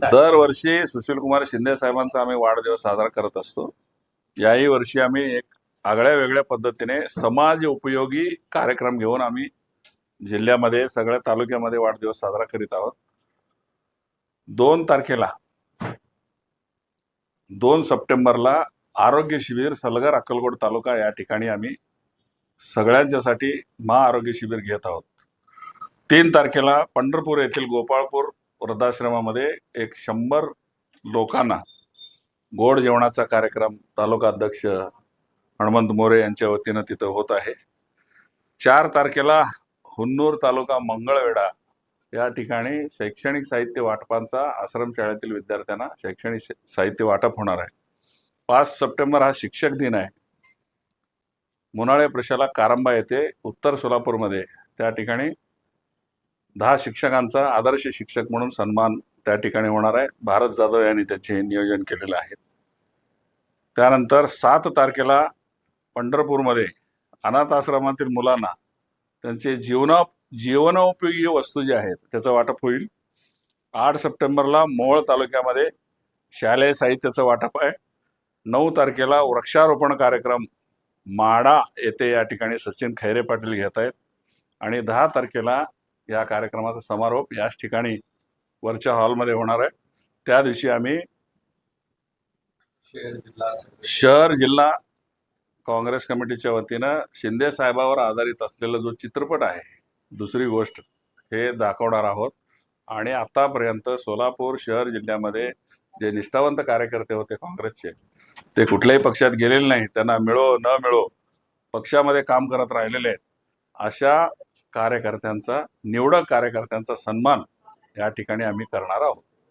दरवर्षी सुशीलकुमार शिंदे साहेबांचा आम्ही वाढदिवस साजरा करत असतो. याही वर्षी आम्ही एक आगळ्या वेगळ्या पद्धतीने समाज उपयोगी कार्यक्रम घेऊन आम्ही जिल्ह्यामध्ये सगळ्या तालुक्यामध्ये वाढदिवस साजरा करीत आहोत. दोन तारखेला दोन सप्टेंबरला आरोग्य शिबिर सलगर अक्कलकोट तालुका या ठिकाणी आम्ही सगळ्यांच्यासाठी महाआरोग्य शिबिर घेत आहोत. तीन तारखेला पंढरपूर येथील गोपाळपूर वृद्धाश्रमामध्ये एक शंभर लोकांना गोड जेवणाचा कार्यक्रम तालुका अध्यक्ष हनुमंत मोरे यांच्या वतीनं तिथं होत आहे. चार तारखेला हुन्नूर तालुका मंगळवेढा या ठिकाणी शैक्षणिक साहित्य वाटपांचा आश्रमशाळेतील विद्यार्थ्यांना शैक्षणिक साहित्य वाटप होणार आहे. पाच सप्टेंबर हा शिक्षक दिन आहे. मुनाळे प्रशाला कारंबा येथे उत्तर सोलापूरमध्ये त्या ठिकाणी दहा शिक्षकांचा आदर्श शिक्षक म्हणून सन्मान त्या ठिकाणी होणार आहे. भारत जाधव यांनी त्याचे नियोजन केलेलं आहे. त्यानंतर सात तारखेला पंढरपूरमध्ये अनाथ आश्रमातील मुलांना त्यांचे जीवना जीवनोपयोगी वस्तू ज्या आहेत त्याचं वाटप होईल. आठ सप्टेंबरला मोहोळ तालुक्यामध्ये शालेय साहित्याचं वाटप आहे. नऊ तारखेला वृक्षारोपण कार्यक्रम माडा येथे या ठिकाणी सचिन खैरे पाटील घेत आहेत. आणि दहा तारखेला या कार्यक्रमाचा समारोप याच ठिकाणी वरच्या हॉलमध्ये होणार आहे. त्या दिवशी आम्ही शहर जिल्हा काँग्रेस कमिटीच्या वतीनं शिंदे साहेबावर आधारित असलेला जो चित्रपट आहे दुसरी गोष्ट हे दाखवणार आहोत. आणि आतापर्यंत सोलापूर शहर जिल्ह्यामध्ये जे निष्ठावंत कार्यकर्ते होते काँग्रेसचे ते कुठल्याही पक्षात गेलेले नाही त्यांना मिळो न मिळो पक्षामध्ये काम करत राहिलेले आहेत. अशा कार्यकर्त्यांचा निवडक कार्यकर्त्यांचा सन्मान या ठिकाणी आम्ही करणार आहोत.